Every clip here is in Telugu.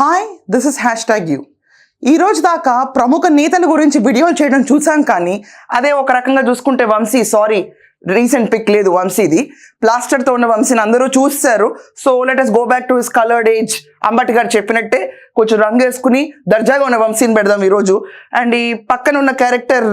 Hi this is hashtag you ఈ రోజు దాకా ప్రముఖ నేతల గురించి వీడియోలు చేయడం చూసాం కానీ అదే ఒక రకంగా చూసుకుంటే వంశీ సారీ రీసెంట్ పిక్ లేదు వంశీది. ప్లాస్టర్తో ఉన్న వంశీని అందరూ చూస్తారు. So let us go back to his coloured age Ambati garu చెప్పినట్టే కొంచెం రంగు వేసుకుని దర్జాగా ఉన్న వంశీని పెడదాం ఈరోజు. అండ్ ఈ పక్కన ఉన్న క్యారెక్టర్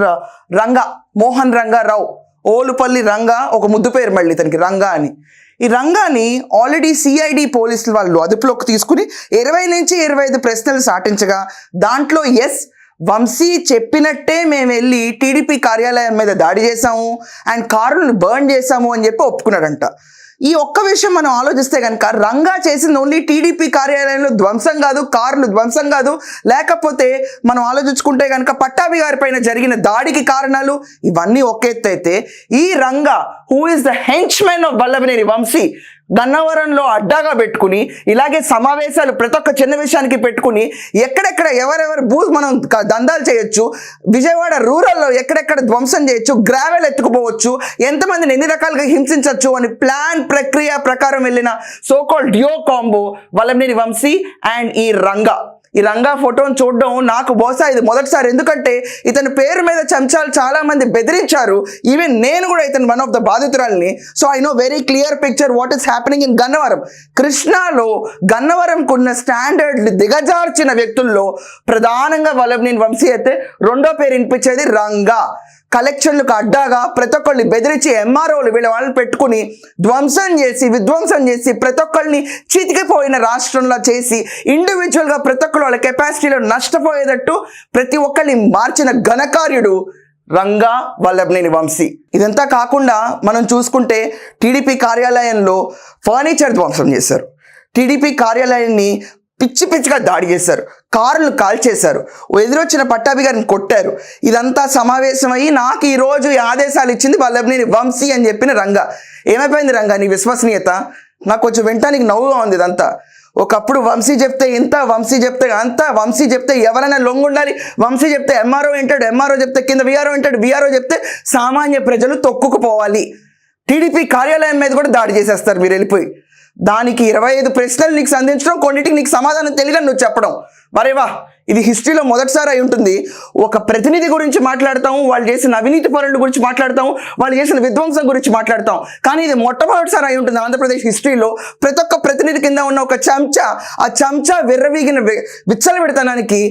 రంగా మోహన్ రంగారావు. ఓలుపల్లి రంగా ఒక ముద్దు పేరు మళ్ళీ ఇతనికి రంగా అని. ఈ రంగాని ఆల్రెడీ సిఐడి పోలీసులు వాళ్ళు అదుపులోకి తీసుకుని ఇరవై నుంచి ఇరవై ఐదు ప్రశ్నలు సాటించగా దాంట్లో ఎస్ వంశీ చెప్పినట్టే మేము వెళ్ళి టీడీపీ కార్యాలయం మీద దాడి చేశాము అండ్ కారులను బర్న్ చేశాము అని చెప్పి ఒప్పుకున్నాడంట. ఈ ఒక్క విషయం మనం ఆలోచిస్తే కనుక రంగా చేసింది ఓన్లీ టీడీపీ కార్యాలయంలో ధ్వంసం కాదు కార్లు ధ్వంసం కాదు. లేకపోతే మనం ఆలోచించుకుంటే కనుక పట్టాభి గారి పైన జరిగిన దాడికి కారణాలు ఇవన్నీ ఒక ఎత్తు అయితే ఈ Ranga who is the henchmen of Vallabhaneni Vamsi గన్నవరంలో అడ్డాగా పెట్టుకుని ఇలాగే సమావేశాలు ప్రతి ఒక్క చిన్న విషయానికి పెట్టుకుని ఎక్కడెక్కడ ఎవరెవరు భూ మనం దందాలు చేయొచ్చు విజయవాడ రూరల్లో ఎక్కడెక్కడ ధ్వంసం చేయొచ్చు గ్రావెల్ ఎత్తుకుపోవచ్చు ఎంతమందిని ఎన్ని రకాలుగా హింసించవచ్చు అని ప్లాన్ ప్రక్రియ ప్రకారం వెళ్ళిన so called duo combo Vallabhaneni Vamsi and ఈ రంగా. ఈ రంగా ఫోటోను చూడడం నాకు బహుశా ఇది మొదటిసారి. ఎందుకంటే ఇతని పేరు మీద చెంచాలు చాలా మంది బెదిరించారు. ఈవెన్ నేను కూడా ఇతను one of the బాధితురాల్ని. So I know very clear picture what is happening in Gannavaram కృష్ణాలో గన్నవరంకున్న స్టాండర్డ్ దిగజార్చిన వ్యక్తుల్లో ప్రధానంగా వల్లభనేని వంశీ అయితే రెండో పేరు వినిపించేది రంగా. కలెక్షన్లకు అడ్డాగా ప్రతి ఒక్కరిని బెదిరించి ఎంఆర్ఓలు వీళ్ళ వాళ్ళని పెట్టుకుని ధ్వంసం చేసి విధ్వంసం చేసి ప్రతి ఒక్కరిని చితికిపోయిన రాష్ట్రంలో చేసి ఇండివిజువల్గా ప్రతి ఒక్కరు వాళ్ళ కెపాసిటీలో నష్టపోయేటట్టు ప్రతి ఒక్కరిని మార్చిన ఘనకార్యుడు రంగా వల్లభనేని వంశీ. ఇదంతా కాకుండా మనం చూసుకుంటే టీడీపీ కార్యాలయంలో ఫర్నిచర్ ధ్వంసం చేశారు. టీడీపీ కార్యాలయాన్ని పిచ్చి పిచ్చిగా దాడి చేశారు. కారులు కాల్చేశారు. ఎదురొచ్చిన పట్టాభి గారిని కొట్టారు. ఇదంతా సమావేశమయ్యి నాకు ఈరోజు ఈ ఆదేశాలు ఇచ్చింది వాళ్ళని వంశీ అని చెప్పిన రంగా. ఏమైపోయింది రంగా? నీ విశ్వసనీయత? నాకు కొంచెం వింటానికి నవ్వుగా ఉంది ఇదంతా. ఒకప్పుడు వంశీ చెప్తే ఇంత వంశీ చెప్తే అంత వంశీ చెప్తే ఎవరైనా లొంగుండాలి వంశీ చెప్తే ఎంఆర్ఓ వింటాడు ఎంఆర్ఓ చెప్తే కింద విఆర్ఓ వింటాడు విఆర్ఓ చెప్తే సామాన్య ప్రజలు తొక్కుకుపోవాలి. టీడీపీ కార్యాలయం మీద కూడా దాడి చేసేస్తారు మీరు వెళ్ళిపోయి. దానికి ఇరవై ఐదు ప్రశ్నలు నీకు సంధించడం కొన్నిటికి నీకు సమాధానం తెలియని నువ్వు చెప్పడం. మరేవా? ఇది హిస్టరీలో మొదటిసారి అయి ఉంటుంది. ఒక ప్రతినిధి గురించి మాట్లాడతాము వాళ్ళు చేసిన అవినీతి పనుల గురించి మాట్లాడతాం వాళ్ళు చేసిన విధ్వంసం గురించి మాట్లాడతాం. కానీ ఇది మొట్టమొదటిసారి అయి ఉంటుంది ఆంధ్రప్రదేశ్ హిస్టరీలో. ప్రతి ఒక్క ప్రతినిధి కింద ఉన్న ఒక చెంచా ఆ చెంచా విర్రవీగిన విచ్చల విడతనానికి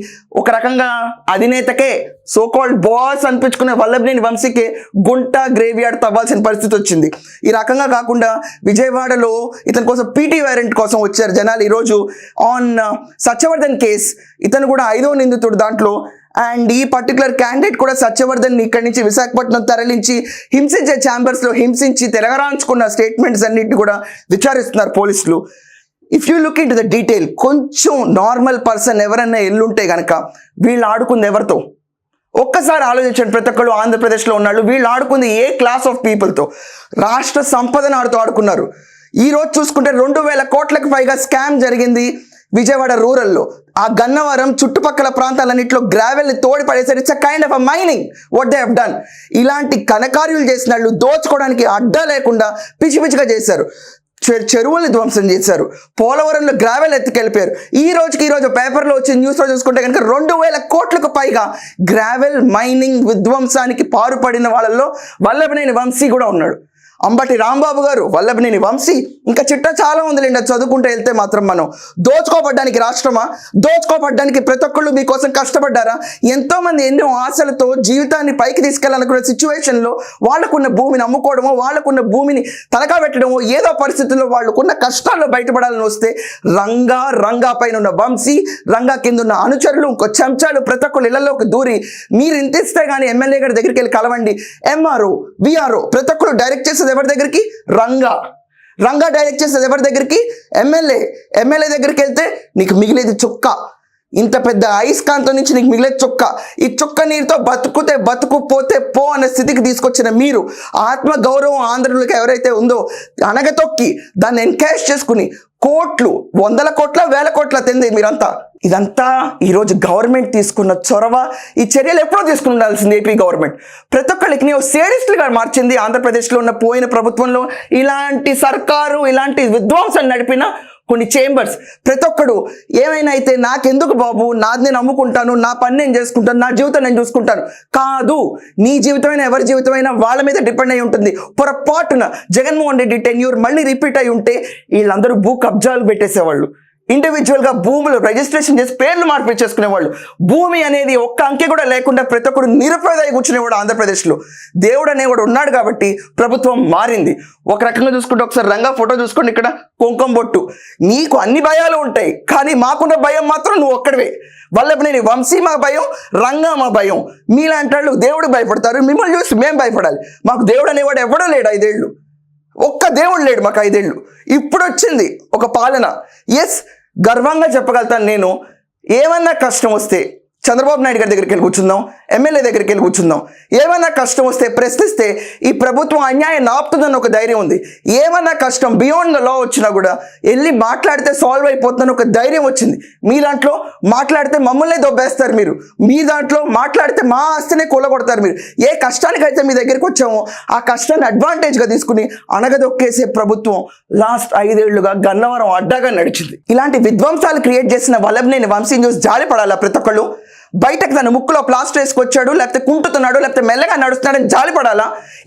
ఒక రకంగా అధినేతకే సోకాల్డ్ బాస్ అనిపించుకునే వల్లభనేని వంశీకి గుంట గ్రేవ్యార్డ్ తవ్వాల్సిన పరిస్థితి వచ్చింది. ఈ రకంగా కాకుండా విజయవాడలో ఇతని కోసం పీటీ వారెంట్ కోసం వచ్చారు జనాలు. ఈరోజు ఆన్ uh, సత్యవర్ధన్ కేస్ ఇతను కూడా ఐదో నిందితుడు దాంట్లో. అండ్ ఈ పర్టికులర్ క్యాండిడేట్ కూడా సత్యవర్ధన్ ఇక్కడి నుంచి విశాఖపట్నం తరలించి హింసించే ఛాంబర్స్లో హింసించి తెలగరాంచుకున్న స్టేట్మెంట్స్ అన్నిటి కూడా విచారిస్తున్నారు పోలీసులు. If you look into the detail కొంచెం నార్మల్ పర్సన్ ఎవరన్నా ఎల్లుంటే కనుక వీళ్ళు ఆడుకుంది ఎవరితో? ఒక్కసారి ఆలోచించండి ప్రతి ఒక్కళ్ళు ఆంధ్రప్రదేశ్లో ఉన్నాళ్ళు వీళ్ళు ఆడుకుంది ఏ క్లాస్ ఆఫ్ పీపుల్తో రాష్ట్ర సంపదను ఆడుతూ ఆడుకున్నారు. ఈ రోజు చూసుకుంటే రెండు వేల కోట్లకు పైగా స్కామ్ జరిగింది విజయవాడ రూరల్లో ఆ గన్నవరం చుట్టుపక్కల ప్రాంతాలన్నింటిలో గ్రావెల్ని తోడి పడేసారు it's a kind of a mining what they have done ఇలాంటి కనకార్యులు చేసిన వాళ్ళు దోచుకోవడానికి అడ్డా లేకుండా పిచ్చి పిచ్చిగా చేశారు. చె- చెరువుల్ని ధ్వంసం చేశారు. పోలవరంలో గ్రావెల్ ఎత్తుకెళ్ళిపోయారు. ఈ రోజుకి ఈ రోజు పేపర్లో వచ్చిన న్యూస్లో చూసుకుంటే కనుక రెండు వేల కోట్లకు పైగా గ్రావెల్ మైనింగ్ విధ్వంసానికి పారుపడిన వాళ్ళల్లో వల్లభనేని వంశీ కూడా ఉన్నాడు. అంబటి రాంబాబు గారు వల్లభనేని వంశీ ఇంకా చిట్ట చాలా ఉందిలేండి లేండి. చదువుకుంటూ వెళ్తే మాత్రం మనం దోచుకోబడ్డానికి రాష్ట్రమా? దోచుకోబడ్డానికి ప్రతి ఒక్కళ్ళు మీకోసం కష్టపడ్డారా? ఎంతో మంది ఎన్నో ఆశలతో జీవితాన్ని పైకి తీసుకెళ్ళాలనుకున్న సిచ్యువేషన్లో వాళ్ళకున్న భూమిని అమ్ముకోవడమో వాళ్ళకున్న భూమిని తలకా పెట్టడమో ఏదో పరిస్థితుల్లో వాళ్ళకున్న కష్టాల్లో బయటపడాలని వస్తే రంగా రంగా పైన ఉన్న వంశీ రంగా కింద ఉన్న అనుచరులు ఇంకో చెంచాలు ప్రతి ఒక్కళ్ళు ఇళ్ళలోకి దూరి మీరు ఇంత ఇస్తే కానీ ఎమ్మెల్యే గారి దగ్గరికి వెళ్ళి కలవండి. ఎంఆర్ఓ విఆర్ఓ ప్రతి ఒక్కరు డైరెక్ట్ చేసేది ఎవరి దగ్గరికి? రంగా. రంగా డైరెక్ట్ చేసేది ఎవరి దగ్గరికి? ఎమ్మెల్యే ఎమ్మెల్యే దగ్గరికి వెళ్తే నీకు మిగిలేది చుక్క. ఇంత పెద్ద అయస్కాంతం నుంచి నీకు మిగిలే చుక్క. ఈ చుక్క నీరుతో బతుకుతే బతుకు పోతే పో అనే స్థితికి తీసుకొచ్చిన మీరు ఆత్మ గౌరవం ఆంధ్రులకు ఎవరైతే ఉందో అనగతొక్కి దాన్ని ఎన్కాష్ చేసుకుని కోట్లు వందల కోట్ల వేల కోట్ల తింది మీరంతా. ఇదంతా ఈరోజు గవర్నమెంట్ తీసుకున్న చొరవ. ఈ చర్యలు ఎప్పుడో తీసుకుని ఉండాల్సింది ఏపీ గవర్నమెంట్. ప్రతి ఒక్కరికి నేను సేరిస్టులుగా మార్చింది ఆంధ్రప్రదేశ్లో ఉన్న పోయిన ప్రభుత్వంలో. ఇలాంటి సర్కారు ఇలాంటి విధ్వంసం నడిపిన కొన్ని చేంబర్స్ ప్రతి ఒక్కడు ఏమైనా అయితే నాకెందుకు బాబు? నాది నేను అమ్ముకుంటాను నా పని నేను చేసుకుంటాను నా జీవితం నేను చూసుకుంటాను. కాదు నీ జీవితమైనా ఎవరి జీవితమైనా వాళ్ళ మీద డిపెండ్ అయి ఉంటుంది. పొరపాటున జగన్మోహన్ రెడ్డి టెన్యూర్ మళ్ళీ రిపీట్ అయి ఉంటే వీళ్ళందరూ భూ కబ్జాలు పెట్టేసేవాళ్ళు. ఇండివిజువల్గా భూములు రిజిస్ట్రేషన్ చేసి పేర్లు మార్పిడి చేసుకునేవాళ్ళు. భూమి అనేది ఒక్క అంకె కూడా లేకుండా ప్రతి ఒక్కరు నిరుపేదై కూర్చునేవాడు ఆంధ్రప్రదేశ్లో. దేవుడు అనేవాడు ఉన్నాడు కాబట్టి ప్రభుత్వం మారింది. ఒక రకంగా చూసుకుంటే ఒకసారి రంగా ఫోటో చూసుకోండి ఇక్కడ కుంకుమ బొట్టు. నీకు అన్ని భయాలు ఉంటాయి కానీ మాకున్న భయం మాత్రం నువ్వు ఒక్కడివే. వల్లభనేని వంశీ మా భయం రంగా మా భయం. మీలాంటి వాళ్ళు దేవుడు భయపడతారు మిమ్మల్ని చూసి మేము భయపడాలి. మాకు దేవుడు అనేవాడు ఎవడో లేడు ఐదేళ్ళు. ఒక్క దేవుడు లేడు మాకు ఐదేళ్ళు. ఇప్పుడు వచ్చింది ఒక పాలన. ఎస్ గర్వంగా చెప్పగలుగుతాను నేను. ఏమన్నా కష్టం వస్తే చంద్రబాబు నాయుడు గారి దగ్గరికి వెళ్ళి కూర్చుందాం. ఎమ్మెల్యే దగ్గరికి వెళ్ళి కూర్చుందాం. ఏమైనా కష్టం వస్తే ప్రశ్నిస్తే ఈ ప్రభుత్వం అన్యాయం ఆపుతుందని ఒక ధైర్యం ఉంది. ఏమైనా కష్టం బియాండ్ ద లా వచ్చినా కూడా వెళ్ళి మాట్లాడితే సాల్వ్ అయిపోతుందని ఒక ధైర్యం వచ్చింది. మీ దాంట్లో మాట్లాడితే మమ్మల్ని దొబ్బేస్తారు మీరు. మీ దాంట్లో మాట్లాడితే మా ఆస్తినే కూలగొడతారు మీరు. ఏ కష్టానికైతే మీ దగ్గరికి వచ్చామో ఆ కష్టాన్ని అడ్వాంటేజ్గా తీసుకుని అణగదొక్కేసే ప్రభుత్వం లాస్ట్ ఐదేళ్ళుగా గన్నవరం అడ్డాగా నడిచింది. ఇలాంటి విధ్వంసాలు క్రియేట్ చేసిన వల్లభనేని వంశీ న్యూస్ జాలిపడాలా ప్రతి ఒక్కళ్ళు? బయటకు తన ముక్కులో ప్లాస్టర్ వేసుకొచ్చాడు లేకపోతే కుంటుతున్నాడు లేకపోతే మెల్లగా నడుస్తున్నాడని జాలి పడాలా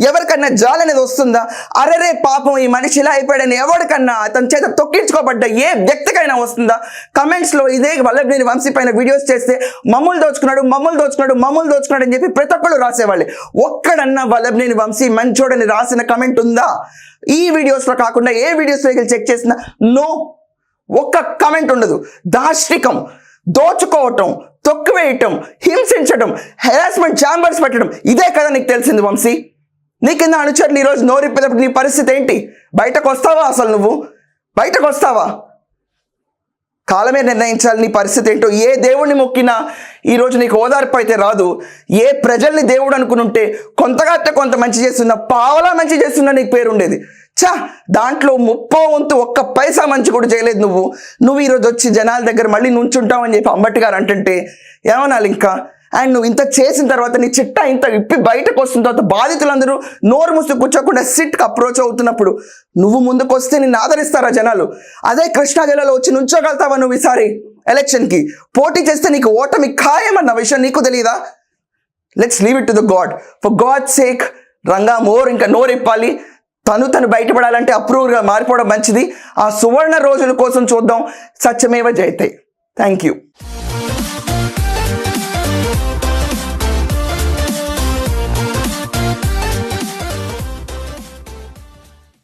ఎవరికన్నా జాలి అనేది వస్తుందా? అరరే పాపం ఈ మనిషి ఇలా అయిపోయాడని ఎవరికన్నా అతని చేత తొక్కించుకోబడ్డ ఏ వ్యక్తికైనా వస్తుందా? కమెంట్స్లో ఇదే వల్లభనేని వంశీ పైన వీడియోస్ చేస్తే మమ్మల్ని దోచుకున్నాడు మమ్మల్ని దోచుకున్నాడు మమ్మల్ని దోచుకున్నాడు అని చెప్పి ప్రతి ఒక్కళ్ళు రాసేవాళ్ళే. ఒక్కడన్నా వల్లభనేని వంశీ మంచోడని రాసిన కమెంట్ ఉందా? ఈ వీడియోస్లో కాకుండా ఏ వీడియోస్లో చెక్ చేసినా నో ఒక్క కమెంట్ ఉండదు. దాష్టికం దోచుకోవటం తొక్కువేయటం హింసించటం హెరాస్మెంట్ ఛాంబర్స్ పెట్టడం ఇదే కదా నీకు తెలిసింది వంశీ? నీ కింద అనుచరులు ఈరోజు నోరిప్పేటప్పుడు నీ పరిస్థితి ఏంటి? బయటకు వస్తావా అసలు నువ్వు? బయటకు వస్తావా కాలమే నిర్ణయించాలి నీ పరిస్థితి ఏంటో ఏ దేవుడిని మొక్కినా ఈరోజు నీకు ఓదార్పు అయితే రాదు. ఏ ప్రజల్ని దేవుడు అనుకుని ఉంటే కొంతగా కొంత మంచి చేస్తున్నా పావలా మంచి చేస్తున్నా నీకు పేరు ఉండేది చా దాంట్లో ముప్పో వంతు ఒక్క పైసా మంచి కూడా చేయలేదు నువ్వు. నువ్వు ఈరోజు వచ్చి జనాల దగ్గర మళ్ళీ నుంచుంటావని చెప్పి అంబటి గారు అంటుంటే ఏమనాలి ఇంకా? అండ్ నువ్వు ఇంత చేసిన తర్వాత నీ చిట్టా ఇంత ఇప్పి బయటకు వస్తున్న తర్వాత బాధితులందరూ నోరు ముసు కూర్చోకుండా సిట్కి అప్రోచ్ అవుతున్నప్పుడు నువ్వు ముందుకు వస్తే నిన్ను ఆదరిస్తారా జనాలు? అదే కృష్ణా జిల్లాలో వచ్చి నుంచోగలుగుతావా నువ్వు ఈసారి ఎలక్షన్కి? పోటీ చేస్తే నీకు ఓటమి ఖాయమన్న విషయం నీకు తెలియదా let's leave it to the God for God sake Ranga more ఇంకా నోరు ఇప్పాలి తను తను బయటపడాలంటే అప్రూవ్గా మారిపోవడం మంచిది. ఆ సువర్ణ రోజుల కోసం చూద్దాం. సత్యమేవ జయతే. Thank you